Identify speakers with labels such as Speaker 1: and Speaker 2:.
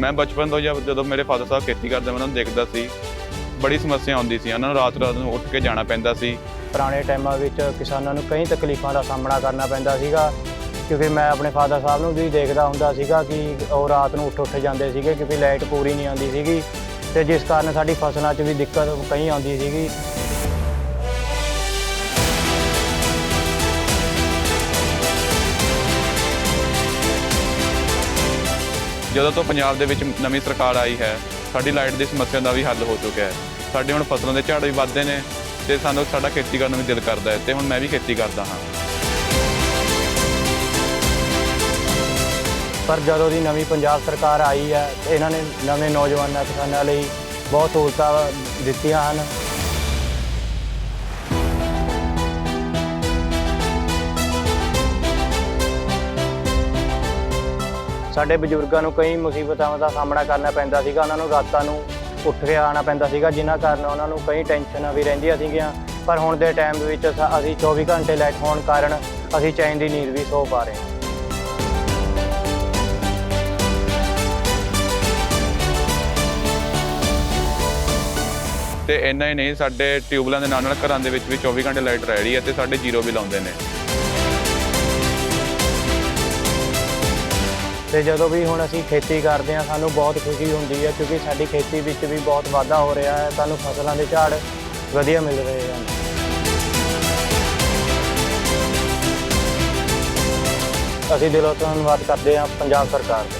Speaker 1: ਮੈਂ ਬਚਪਨ ਤੋਂ ਜਦ- ਜਦੋਂ ਮੇਰੇ ਫਾਦਰ ਸਾਹਿਬ ਖੇਤੀ ਕਰਦੇ, ਮੈਂ ਉਹਨਾਂ ਨੂੰ ਦੇਖਦਾ ਸੀ। ਬੜੀ ਸਮੱਸਿਆ ਆਉਂਦੀ ਸੀ, ਉਹਨਾਂ ਨੂੰ ਰਾਤ ਰਾਤ ਨੂੰ ਉੱਠ ਕੇ ਜਾਣਾ ਪੈਂਦਾ ਸੀ।
Speaker 2: ਪੁਰਾਣੇ ਟਾਈਮਾਂ ਵਿੱਚ ਕਿਸਾਨਾਂ ਨੂੰ ਕਈ ਤਕਲੀਫਾਂ ਦਾ ਸਾਹਮਣਾ ਕਰਨਾ ਪੈਂਦਾ ਸੀਗਾ, ਕਿਉਂਕਿ ਮੈਂ ਆਪਣੇ ਫਾਦਰ ਸਾਹਿਬ ਨੂੰ ਵੀ ਦੇਖਦਾ ਹੁੰਦਾ ਸੀਗਾ ਕਿ ਉਹ ਰਾਤ ਨੂੰ ਉੱਠ ਉੱਠ ਜਾਂਦੇ ਸੀਗੇ, ਕਿਉਂਕਿ ਲਾਈਟ ਪੂਰੀ ਨਹੀਂ ਆਉਂਦੀ ਸੀਗੀ। ਤੇ ਜਿਸ ਕਾਰਨ ਸਾਡੀ ਫਸਲਾਂ 'ਚ ਵੀ ਦਿੱਕਤ ਕਈ ਆਉਂਦੀ ਸੀਗੀ।
Speaker 1: ਜਦੋਂ ਤੋਂ ਪੰਜਾਬ ਦੇ ਵਿੱਚ ਨਵੀਂ ਸਰਕਾਰ ਆਈ ਹੈ, ਸਾਡੀ ਲਾਈਟ ਦੀ ਸਮੱਸਿਆ ਦਾ ਵੀ ਹੱਲ ਹੋ ਚੁੱਕਿਆ ਹੈ। ਸਾਡੇ ਹੁਣ ਫਸਲਾਂ ਦੇ ਝਾੜ ਵੀ ਵੱਧਦੇ ਨੇ ਤੇ ਸਾਨੂੰ ਸਾਡਾ ਖੇਤੀ ਕਰਨ ਨੂੰ ਵੀ ਦਿਲ ਕਰਦਾ ਹੈ ਤੇ ਹੁਣ ਮੈਂ ਵੀ ਖੇਤੀ ਕਰਦਾ ਹਾਂ।
Speaker 2: ਪਰ ਜਦੋਂ ਦੀ ਨਵੀਂ ਪੰਜਾਬ ਸਰਕਾਰ ਆਈ ਹੈ ਇਹਨਾਂ ਨੇ ਨਵੇਂ ਨੌਜਵਾਨਾਂ ਕਿਸਾਨਾਂ ਲਈ ਬਹੁਤ ਸਹੂਲਤਾਂ ਦਿੱਤੀਆਂ ਹਨ। ਸਾਡੇ ਬਜ਼ੁਰਗਾਂ ਨੂੰ ਕਈ ਮੁਸੀਬਤਾਂ ਦਾ ਸਾਹਮਣਾ ਕਰਨਾ ਪੈਂਦਾ ਸੀਗਾ, ਉਹਨਾਂ ਨੂੰ ਰਾਤਾਂ ਨੂੰ ਉੱਠ ਕੇ ਆਉਣਾ ਪੈਂਦਾ ਸੀਗਾ, ਜਿਨ੍ਹਾਂ ਕਾਰਨ ਉਹਨਾਂ ਨੂੰ ਕਈ ਟੈਨਸ਼ਨਾਂ ਵੀ ਰਹਿੰਦੀਆਂ ਸੀਗੀਆਂ। ਪਰ ਹੁਣ ਦੇ ਟਾਈਮ ਦੇ ਵਿੱਚ ਅਸੀਂ 24 ਘੰਟੇ ਲਾਈਟ ਹੋਣ ਕਾਰਨ ਅਸੀਂ ਚੈਨ ਦੀ ਨੀਂਦ ਵੀ ਸੋ ਪਾ ਰਹੇ ਹਾਂ।
Speaker 1: ਤੇ ਇੰਨਾ ਹੀ ਨਹੀਂ, ਸਾਡੇ ਟਿਊਬਲਾਂ ਦੇ ਨਾਲ ਨਾਲ ਘਰਾਂ ਦੇ ਵਿੱਚ ਵੀ 24 ਘੰਟੇ ਲਾਈਟ ਰਹਿ ਰਹੀ ਹੈ ਤੇ ਸਾਡੇ ਜ਼ੀਰੋ ਬਿੱਲ ਆਉਂਦੇ ਨੇ।
Speaker 2: ਤੇ ਜਦੋਂ ਵੀ ਹੁਣ ਅਸੀਂ ਖੇਤੀ ਕਰਦੇ ਹਾਂ, ਸਾਨੂੰ ਬਹੁਤ ਖੁਸ਼ੀ ਹੁੰਦੀ ਹੈ ਕਿਉਂਕਿ ਸਾਡੀ ਖੇਤੀ ਵਿੱਚ ਵੀ ਬਹੁਤ ਵਾਧਾ ਹੋ ਰਿਹਾ ਹੈ। ਸਾਨੂੰ ਫਸਲਾਂ ਦੇ ਝਾੜ ਵਧੀਆ ਮਿਲ ਰਹੇ ਹਨ। ਅਸੀਂ ਦਿਲੋਂ ਧੰਨਵਾਦ ਕਰਦੇ ਹਾਂ ਪੰਜਾਬ ਸਰਕਾਰ ਦਾ।